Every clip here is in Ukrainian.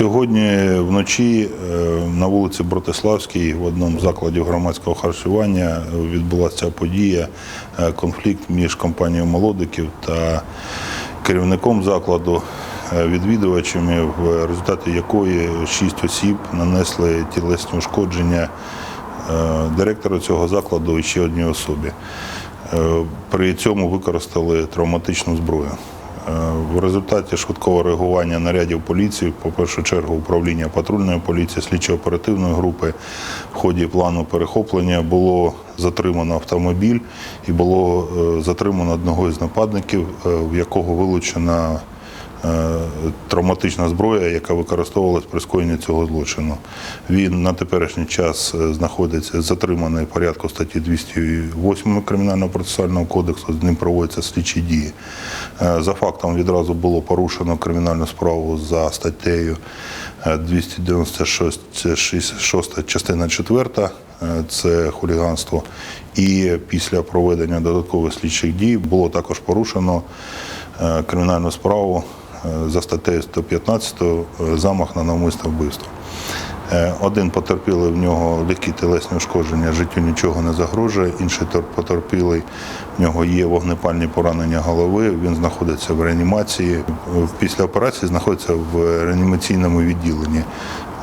Сьогодні вночі е, на вулиці Братиславській в одному закладі громадського харчування відбулася ця подія, е, конфлікт між компанією молодиків та керівником закладу, е, відвідувачами, в результаті якої шість осіб нанесли тілесні ушкодження директору цього закладу і ще одній особі. При цьому використали травматичну зброю. Е, В результаті швидкого реагування нарядів поліції, по першу чергу управління патрульної поліції, слідчо-оперативної групи, в ході плану перехоплення було затримано автомобіль і було е, затримано одного із нападників, е, в якого вилучена травматична зброя, яка використовувалась при скоєнні цього злочину. Він на теперішній час е, знаходиться затриманий порядку статті 208 Кримінального процесуального кодексу. З ним проводяться слідчі дії. Е, За фактом відразу було порушено кримінальну справу за статтею е, 296 6 частина 4 е, це хуліганство. І після проведення додаткових слідчих дій було також порушено е, кримінальну справу е, за статтею 115 е, замах на навмисне вбивство. Е, Один потерпілий в нього легкі тілесні ушкодження, життю нічого не загрожує. Інший потерпілий в нього є вогнепальні поранення голови. Він знаходиться в реанімації. Е, Після операції знаходиться в реанімаційному відділенні.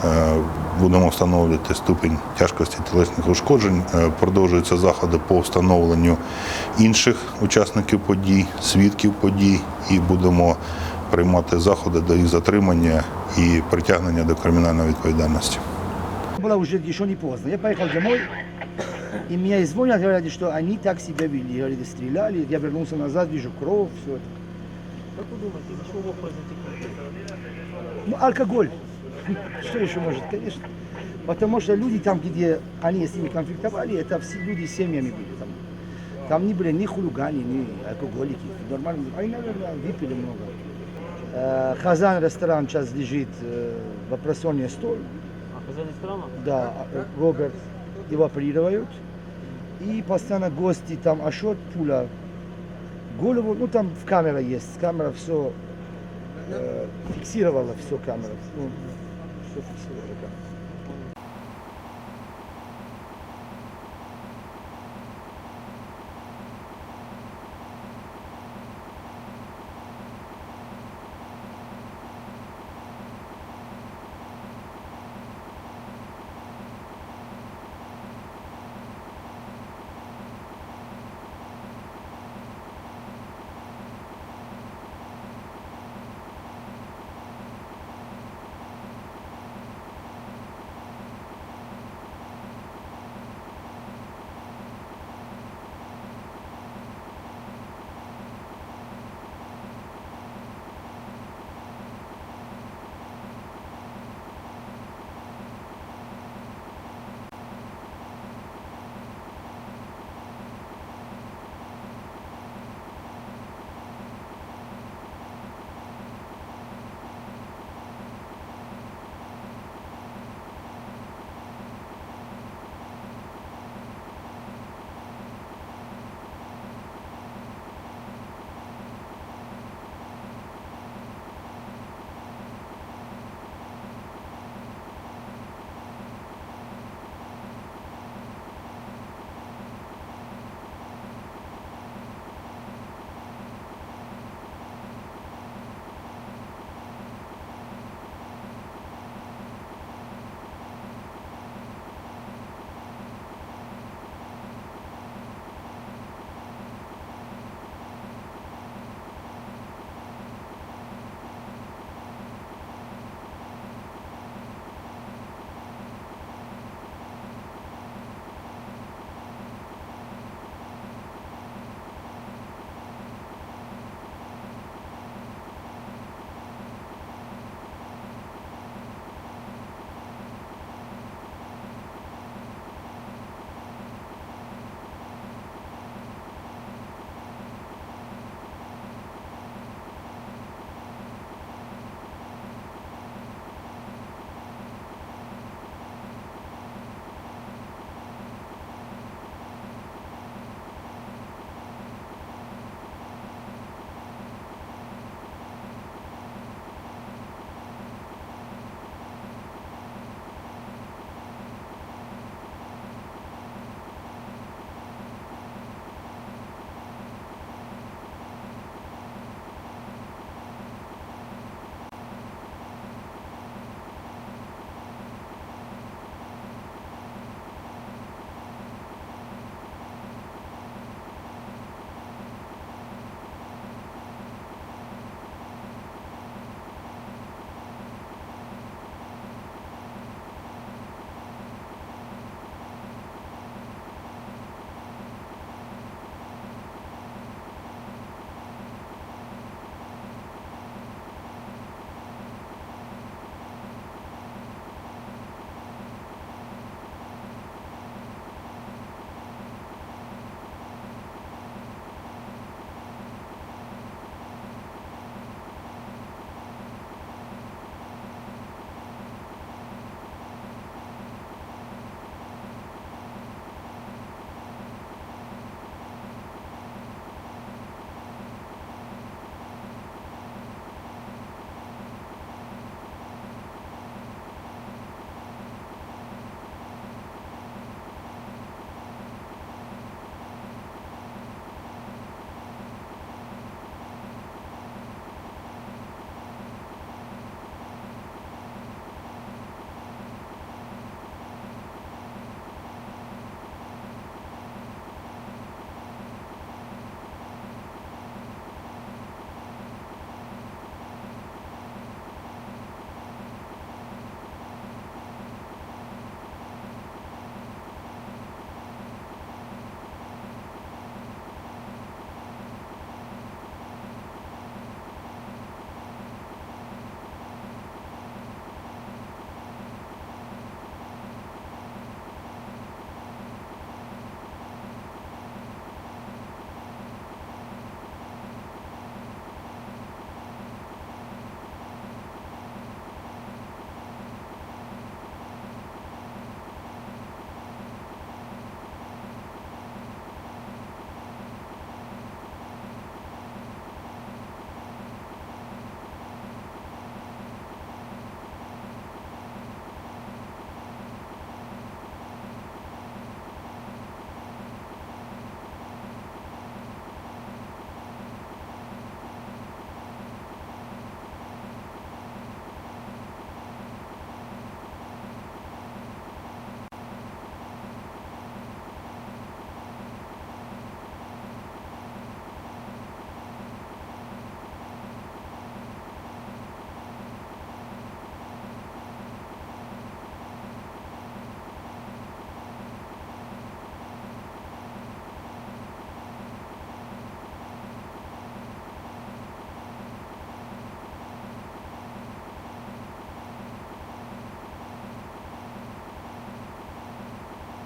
Е, Будемо встановлювати ступінь тяжкості тілесних ушкоджень. Е, Продовжуються заходи по встановленню інших учасників подій, свідків подій, і будемо приймати заходи до їх затримання і притягнення до кримінальної відповідальності. Было уже еще не поздно. Я поехал домой, и меня и звонят, говорят, что они так себя вели. Говорят, стреляли. Я вернулся назад, вижу кровь, все это. Как вы думаете, из чего произойти конфликт? Ну, алкоголь. Что еще может, конечно. Потому что люди там, где они с ними конфликтовали, это все люди с семьями были там. Там не были ни хулиганы, ни алкоголики. Нормально. Они, наверное, выпили много. Э, Хазан ресторан сейчас лежит э, в операционный стол. А хозяин ресторана? Да, э, Роберт его оперируют. И постоянно гости там, а что пуля? Голову, ну там в камера есть, камера все фиксировала, все камера. Ну, все фиксировала. да.